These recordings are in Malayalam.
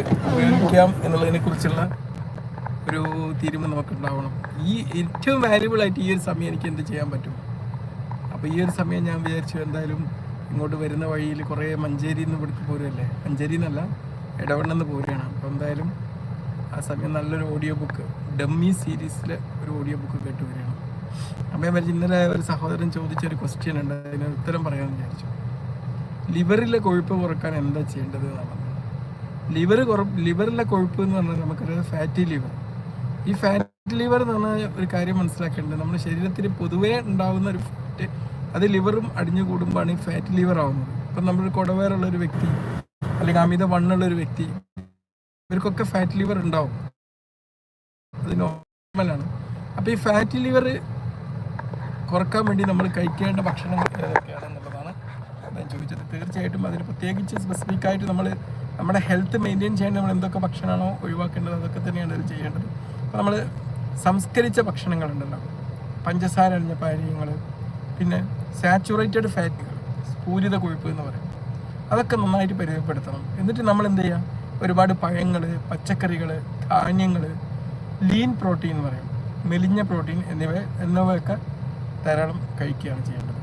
ഉപയോഗിക്കാം എന്നുള്ളതിനെ കുറിച്ചുള്ള ഒരു തീരുമാനം നമുക്ക് ഉണ്ടാവണം ഈ ഏറ്റവും വാല്യുബിൾ ആയിട്ട് ഈ ഒരു സമയം എനിക്ക് എന്ത് ചെയ്യാൻ പറ്റും? അപ്പോൾ ഈ ഒരു സമയം ഞാൻ വിചാരിച്ചു എന്തായാലും ഇങ്ങോട്ട് വരുന്ന വഴിയിൽ കുറേ മഞ്ചേരി നിന്ന് ഇവിടുത്തെ പോരുമല്ലേ മഞ്ചേരി എന്നല്ല ഇടവണ്ണെന്ന് പോരുകയാണ്. അപ്പോൾ എന്തായാലും ആ സമയം നല്ലൊരു ഓഡിയോ ബുക്ക് ഡമ്മി സീരീസിലെ ഒരു ഓഡിയോ ബുക്ക് കേട്ട് വരികയാണ്. അമ്മയെ ഞാൻ ഇന്നലെ ഒരു സഹോദരൻ ചോദിച്ച ഒരു ക്വസ്റ്റ്യൻ ഉണ്ട്. അതിന് ഉത്തരം പറയാമെന്ന് വിചാരിച്ചു. ലിവറിലെ കൊഴുപ്പ് കുറയ്ക്കാൻ എന്താ ചെയ്യേണ്ടത് എന്നാണ്. ലിവർ കുറ ലിവറിലെ കൊഴുപ്പ് എന്ന് പറഞ്ഞാൽ നമുക്കറിയാം ഫാറ്റി ലിവർ. ഈ ഫാറ്റി ലിവർ എന്ന് പറഞ്ഞാൽ ഒരു കാര്യം മനസ്സിലാക്കേണ്ടത് നമ്മുടെ ശരീരത്തിൽ പൊതുവേ ഉണ്ടാകുന്ന ഒരു ഫാറ്റ് അത് ലിവറും അടിഞ്ഞു കൂടുമ്പോഴാണ് ഈ ഫാറ്റ് ലിവർ ആവുന്നത്. ഇപ്പം നമ്മൾ കുടവേറുള്ള ഒരു വ്യക്തി അല്ലെങ്കിൽ അമിത വണ്ണുള്ള ഒരു വ്യക്തി ഇവർക്കൊക്കെ ഫാറ്റ് ലിവർ ഉണ്ടാവും. അത് നോർമലാണ് അപ്പോൾ ഈ ഫാറ്റ് ലിവർ കുറയ്ക്കാൻ വേണ്ടി നമ്മൾ കഴിക്കേണ്ട ഭക്ഷണങ്ങൾ ഏതൊക്കെയാണെന്നുള്ളതാണ് ഞാൻ ചോദിച്ചത്. തീർച്ചയായിട്ടും അതിന് പ്രത്യേകിച്ച് സ്പെസിഫിക് ആയിട്ട് നമ്മൾ നമ്മുടെ ഹെൽത്ത് മെയിന്റെയിൻ ചെയ്യേണ്ടത് നമ്മൾ എന്തൊക്കെ ഭക്ഷണമാണോ ഒഴിവാക്കേണ്ടത് അതൊക്കെ തന്നെയാണ് ഇത് ചെയ്യേണ്ടത്. അപ്പോൾ നമ്മൾ സംസ്കരിച്ച ഭക്ഷണങ്ങളുണ്ടല്ലോ. പഞ്ചസാര അണിഞ്ഞ പാനീയങ്ങൾ പിന്നെ സാച്ചുറേറ്റഡ് ഫാറ്റുകൾ പൂരിത കൊഴുപ്പ് എന്ന് പറയും. അതൊക്കെ നന്നായിട്ട് പരിചയപ്പെടുത്തണം എന്നിട്ട് നമ്മൾ എന്ത് ചെയ്യുക ഒരുപാട് പഴങ്ങൾ പച്ചക്കറികൾ ധാന്യങ്ങൾ ലീൻ പ്രോട്ടീൻ എന്ന് പറയും. മെലിഞ്ഞ പ്രോട്ടീൻ എന്നിവ എന്നിവയൊക്കെ ധാരാളം കഴിക്കുകയാണ് ചെയ്യേണ്ടത്.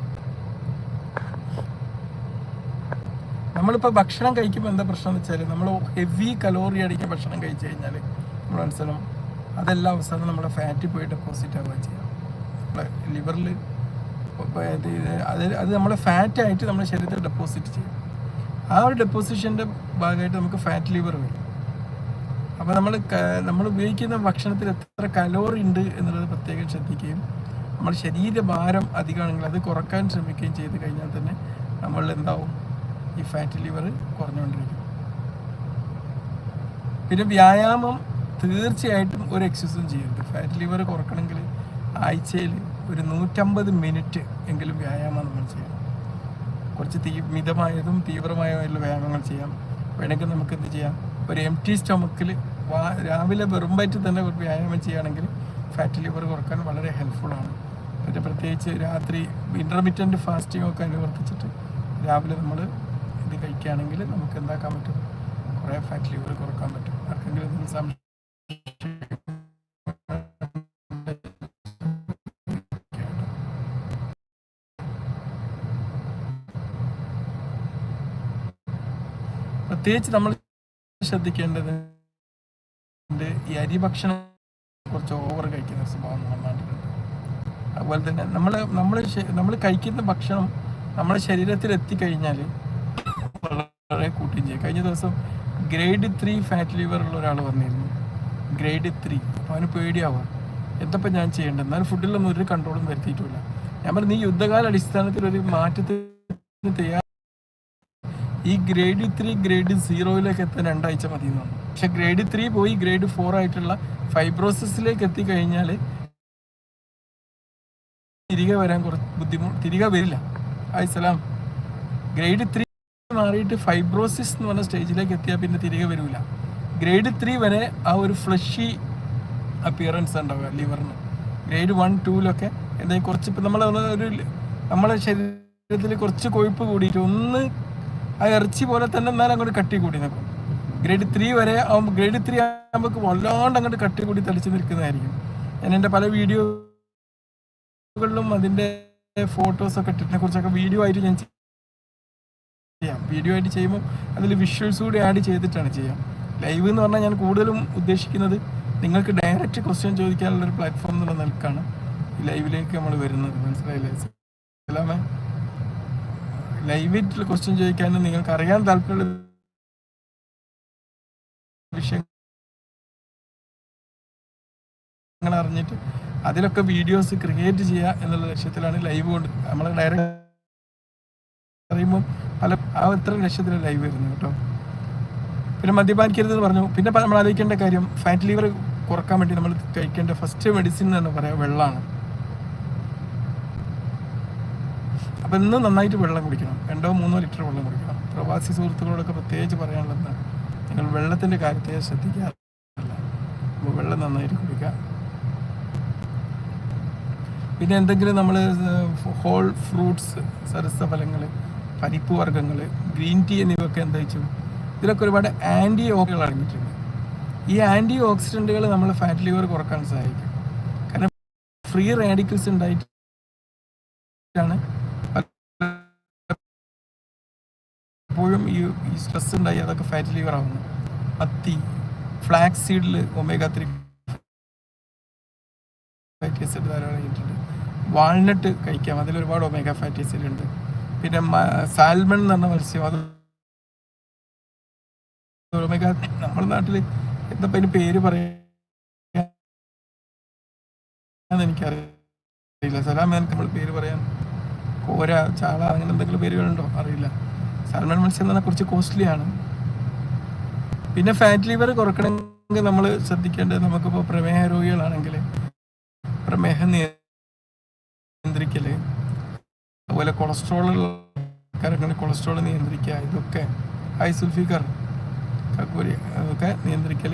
നമ്മളിപ്പോൾ ഭക്ഷണം കഴിക്കുമ്പോൾ എന്താ പ്രശ്നം എന്ന് വെച്ചാൽ നമ്മൾ ഹെവി കലോറി അടിക്കുന്ന ഭക്ഷണം കഴിച്ചു കഴിഞ്ഞാൽ നമ്മൾ മനസ്സിലും അതെല്ലാം അവസാനം നമ്മുടെ ഫാറ്റിൽ പോയി ഡെപ്പോസിറ്റ് ആവുക ചെയ്യാം. നമ്മുടെ ലിവറിൽ അത് അത് നമ്മുടെ ഫാറ്റായിട്ട് നമ്മുടെ ശരീരത്തിൽ ഡെപ്പോസിറ്റ് ചെയ്യും. ആ ഒരു ഡെപ്പോസിഷന്റെ ഭാഗമായിട്ട് നമുക്ക് ഫാറ്റ് ലിവർ വരും. അപ്പോൾ നമ്മൾ നമ്മൾ ഉപയോഗിക്കുന്ന ഭക്ഷണത്തിൽ എത്ര കലോറി ഉണ്ട് എന്നുള്ളത് പ്രത്യേകം ശ്രദ്ധിക്കുകയും നമ്മുടെ ശരീരഭാരം അധികമാണെങ്കിൽ അത് കുറയ്ക്കാൻ ശ്രമിക്കുകയും ചെയ്ത് കഴിഞ്ഞാൽ തന്നെ നമ്മൾ എന്താവും ഈ ഫാറ്റ് ലിവർ കുറഞ്ഞുകൊണ്ടിരിക്കും. പിന്നെ വ്യായാമം തീർച്ചയായിട്ടും ഒരു എക്സസൈസും ചെയ്യരുത്. ഫാറ്റ് ലിവർ കുറക്കണമെങ്കിൽ ആഴ്ചയിൽ ഒരു നൂറ്റമ്പത് മിനിറ്റ് എങ്കിലും വ്യായാമം നമ്മൾ ചെയ്യണം. കുറച്ച് തീ മിതമായതും തീവ്രമായതുമായുള്ള വ്യായാമങ്ങൾ ചെയ്യാം. വേണമെങ്കിൽ നമുക്ക് എന്ത് ചെയ്യാം? ഒരു എം ടി സ്റ്റൊമക്കിൽ രാവിലെ വെറും വയറ്റിൽ തന്നെ ഒരു വ്യായാമം ചെയ്യുകയാണെങ്കിൽ ഫാറ്റ് ലിവർ കുറയ്ക്കാൻ വളരെ ഹെൽപ്ഫുള്ളാണ് പിന്നെ പ്രത്യേകിച്ച് രാത്രി ഇന്റർമീഡിയന്റ് ഫാസ്റ്റിംഗ് ഒക്കെ അനുവർത്തിച്ചിട്ട് രാവിലെ നമ്മൾ ഇത് കഴിക്കുകയാണെങ്കിൽ നമുക്ക് എന്താക്കാൻ പറ്റും? കുറേ ഫാറ്റ് ലിവർ കുറയ്ക്കാൻ പറ്റും. ആർക്കെങ്കിലും പ്രത്യേകിച്ച് നമ്മൾ ശ്രദ്ധിക്കേണ്ടത് ഈ അരി ഭക്ഷണം കുറച്ച് ഓവർ കഴിക്കുന്ന സ്വഭാവം നന്നായിട്ടുണ്ട് അതുപോലെ തന്നെ നമ്മൾ നമ്മൾ നമ്മൾ കഴിക്കുന്ന ഭക്ഷണം നമ്മുടെ ശരീരത്തിൽ എത്തിക്കഴിഞ്ഞാൽ വളരെ കൂട്ടുകയും കഴിഞ്ഞ ദിവസം ഗ്രേഡ് ത്രീ ഫാറ്റ് ലിവർ ഉള്ള ഒരാൾ പറഞ്ഞിരുന്നു ഗ്രേഡ് ത്രീ അപ്പോൾ അവന് പേടിയാവുക എന്തപ്പോൾ ഞാൻ ചെയ്യേണ്ടത്? എന്നാലും ഫുഡിലൊന്നും ഒരു കൺട്രോളും വരുത്തിയിട്ടില്ല. ഞാൻ പറഞ്ഞു നീ യുദ്ധകാല അടിസ്ഥാനത്തിൽ ഒരു മാറ്റത്തിന് തയ്യാർ ഈ ഗ്രേഡ് ത്രീ ഗ്രേഡ് സീറോയിലേക്ക് എത്താൻ രണ്ടാഴ്ച മതി എന്നാണ് പക്ഷെ ഗ്രേഡ് ത്രീ പോയി ഗ്രേഡ് ഫോർ ആയിട്ടുള്ള ഫൈബ്രോസിസിലേക്ക് എത്തിക്കഴിഞ്ഞാൽ തിരികെ വരാൻ കുറച്ച് ബുദ്ധിമുട്ട് തിരികെ വരില്ല. ഐസലാം ഗ്രേഡ് ത്രീ മാറിയിട്ട് ഫൈബ്രോസിസ് എന്ന് പറഞ്ഞ സ്റ്റേജിലേക്ക് എത്തിയാൽ പിന്നെ തിരികെ വരില്ല ഗ്രേഡ് ത്രീ വരെ ആ ഒരു ഫ്ലഷി അപ്പിയറൻസ് ഉണ്ടാവുക ലിവറിന് ഗ്രേഡ് വൺ ടൂലൊക്കെ എന്തായാലും കുറച്ച് ഇപ്പം നമ്മൾ ഒരു നമ്മളെ ശരീരത്തിൽ കുറച്ച് കൊഴുപ്പ് കൂടിയിട്ട് ഒന്ന് ആ ഇറച്ചി പോലെ തന്നെ എന്നാലും അങ്ങോട്ട് കട്ടി കൂടി നിൽക്കും ഗ്രേഡ് ത്രീ വരെ ആകുമ്പോൾ ഗ്രേഡ് ത്രീ ആകുമ്പോൾ വല്ലാണ്ട് അങ്ങോട്ട് കട്ടി കൂടി തളിച്ച് നിൽക്കുന്നതായിരിക്കും. ഞാൻ എന്റെ പല വീഡിയോകളിലും അതിന്റെ ഫോട്ടോസൊക്കെ ഇട്ടിട്ടിനെ കുറിച്ചൊക്കെ വീഡിയോ ആയിട്ട് ഞാൻ ചെയ്യാം വീഡിയോ ആയിട്ട് ചെയ്യുമ്പോൾ അതിൽ വിഷ്വൽസ് കൂടി ആഡ് ചെയ്തിട്ടാണ് ചെയ്യാം. ലൈവ് എന്ന് പറഞ്ഞാൽ ഞാൻ കൂടുതലും ഉദ്ദേശിക്കുന്നത് നിങ്ങൾക്ക് ഡയറക്റ്റ് ക്വസ്റ്റ്യൻ ചോദിക്കാനുള്ള ഒരു പ്ലാറ്റ്ഫോം എന്നുള്ള നിലക്കാണ് ലൈവിലേക്ക് നമ്മൾ വരുന്നത്. മനസ്സിലായില്ലേ? സലാമേ ലൈവായിട്ടുള്ള ക്വസ്റ്റ്യൻ ചോദിക്കാനും നിങ്ങൾക്ക് അറിയാൻ താല്പര്യമുള്ള വിഷയങ്ങൾ അറിഞ്ഞിട്ട് അതിലൊക്കെ വീഡിയോസ് ക്രിയേറ്റ് ചെയ്യുക എന്നുള്ള ലക്ഷ്യത്തിലാണ് ലൈവ് കൊണ്ട് നമ്മൾ ഡയറക്റ്റ് അറിയുമ്പോൾ പല ആ ഇത്ര ലൈവ് വരുന്നു കേട്ടോ. പിന്നെ മദ്യപാനിക്കരുതെന്ന് പറഞ്ഞു. പിന്നെ നമ്മൾ ആലോചിക്കേണ്ട കാര്യം ഫാറ്റ് ലിവർ കുറയ്ക്കാൻ വേണ്ടി നമ്മൾ കഴിക്കേണ്ട ഫസ്റ്റ് മെഡിസിൻ എന്ന് പറയാം വെള്ളമാണ്. അപ്പം ഇന്ന് നന്നായിട്ട് വെള്ളം കുടിക്കണം. രണ്ടോ മൂന്നോ ലിറ്റർ വെള്ളം കുടിക്കണം. പ്രവാസി സുഹൃത്തുക്കളോടൊക്കെ പ്രത്യേകിച്ച് പറയാനുള്ളത് നിങ്ങൾ വെള്ളത്തിന്റെ കാര്യത്തെ ശ്രദ്ധിക്കാറില്ല. അപ്പോൾ വെള്ളം നന്നായിട്ട് കുടിക്കുക. പിന്നെ എന്തെങ്കിലും നമ്മൾ ഹോൾ ഫ്രൂട്ട്സ് സരസഫലങ്ങൾ പരിപ്പ് വർഗങ്ങൾ ഗ്രീൻ ടീ എന്നിവയൊക്കെ എന്താ വെച്ചു ഇതിലൊക്കെ ഒരുപാട് ആന്റി ഓക്സിഡന്റുകൾ അടങ്ങിയിട്ടുണ്ട്. ഈ ആന്റി ഓക്സിഡന്റുകൾ നമ്മൾ ഫാറ്റ് ലിവർ കുറയ്ക്കാൻ സഹായിക്കും. കാരണം ഫ്രീ റാഡിക്കൽസ് ഉണ്ടായിട്ടാണ് എപ്പോഴും ഈ സ്ട്രെസ് ഉണ്ടായി അതൊക്കെ ഫാറ്റ് ലിവർ ആവുന്നു അത്തി ഫ്ലാക്സ് സീഡിൽ ഒമേഗ ത്രീ ഫാറ്റി ആസിഡ് ധാരാളം വാൾനട്ട് കഴിക്കാം. അതിൽ ഒരുപാട് ഒമേഗ ഫാറ്റി ആസിഡ് ഉണ്ട്. പിന്നെ സാൽമൺ എന്ന് പറഞ്ഞ മത്സ്യം അത് നമ്മുടെ നാട്ടിൽ എന്താ അതിന് പേര് പറയാൻ എനിക്കറിയില്ല. സലാം നമ്മൾ പേര് പറയാൻ കോര ചാള അങ്ങനെ എന്തെങ്കിലും പേരുകളുണ്ടോ? അറിയില്ല. സാൽമൺ മത്സ്യം എന്ന് പറഞ്ഞാൽ കുറച്ച് കോസ്റ്റ്ലി ആണ്. പിന്നെ ഫാറ്റ് ലിവർ കുറക്കണമെങ്കിൽ നമ്മൾ ശ്രദ്ധിക്കേണ്ടത് നമുക്കിപ്പോൾ പ്രമേഹ രോഗികളാണെങ്കിൽ പ്രമേഹം കൊളസ്ട്രോൾ കാര്യങ്ങൾ കൊളസ്ട്രോൾ നിയന്ത്രിക്കുക ഇതൊക്കെ ഹൈ സുൽഫിക്കർ കക്കൂരി അതൊക്കെ നിയന്ത്രിക്കൽ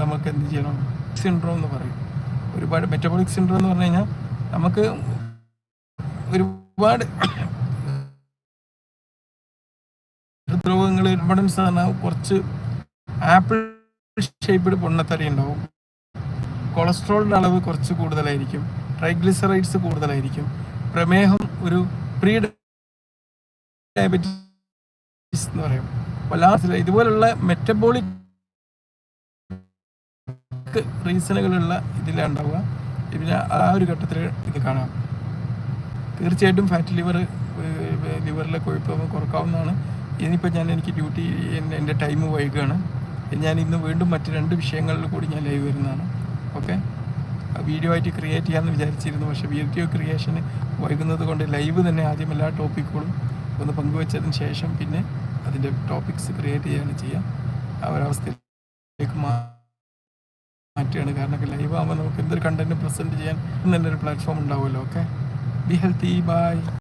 നമുക്ക് എന്ത് ചെയ്യണം? സിൻഡ്രോം എന്ന് പറയും. ഒരുപാട് മെറ്റബോളിക് സിൻഡ്രോം എന്ന് പറഞ്ഞു കഴിഞ്ഞാൽ നമുക്ക് ഒരുപാട് ഹൃദ്രോഗങ്ങൾ ഇമ്പോർട്ടൻസ് തന്നെ കുറച്ച് ആപ്പിൾ ഷേപ്പ്ഡ് പൊണ്ണത്തരി ഉണ്ടാവും. കൊളസ്ട്രോളിന്റെ അളവ് കുറച്ച് കൂടുതലായിരിക്കും. ട്രൈഗ്ലിസറൈഡ്സ് കൂടുതലായിരിക്കും. പ്രമേഹം ഒരു പ്രീ ഡയബറ്റിസ് എന്ന് പറയും. വല്ലാത്ത ഇതുപോലുള്ള മെറ്റബോളിക് റീസണുകളുള്ള ഇതിലാണ് ഉണ്ടാവുക. പിന്നെ ആ ഒരു ഘട്ടത്തിൽ ഇത് കാണാം. തീർച്ചയായിട്ടും ഫാറ്റ് ലിവർ ലിവറിലെ കൊഴുപ്പ് കുറക്കാവുന്നതാണ്. ഇനിയിപ്പോൾ ഞാൻ എനിക്ക് ഡ്യൂട്ടി എന്റെ ടൈം വൈകുകയാണ് ഞാൻ ഇന്ന് വീണ്ടും മറ്റ് രണ്ട് വിഷയങ്ങളിൽ കൂടി ഞാൻ ലൈവ് വരുന്നതാണ്. ഓക്കെ വീഡിയോ ആയിട്ട് ക്രിയേറ്റ് ചെയ്യാമെന്ന് വിചാരിച്ചിരുന്നു. പക്ഷെ വീഡിയോ ക്രിയേഷന് വൈകുന്നത് കൊണ്ട് ലൈവ് തന്നെ ആദ്യം എല്ലാ ടോപ്പിക്കുകളും ഒന്ന് പങ്കുവച്ചതിന് ശേഷം പിന്നെ അതിന്റെ ടോപ്പിക്സ് ക്രിയേറ്റ് ചെയ്യാണ് ചെയ്യുക ആ ഒരവസ്ഥയിലേക്ക് മാറ്റുകയാണ്. കാരണം ലൈവ് ആകുമ്പോൾ നമുക്ക് എന്തൊരു കണ്ടന്റ് പ്രസന്റ് ചെയ്യാൻ തന്നെ ഒരു പ്ലാറ്റ്ഫോം ഉണ്ടാവുമല്ലോ. Okay be healthy by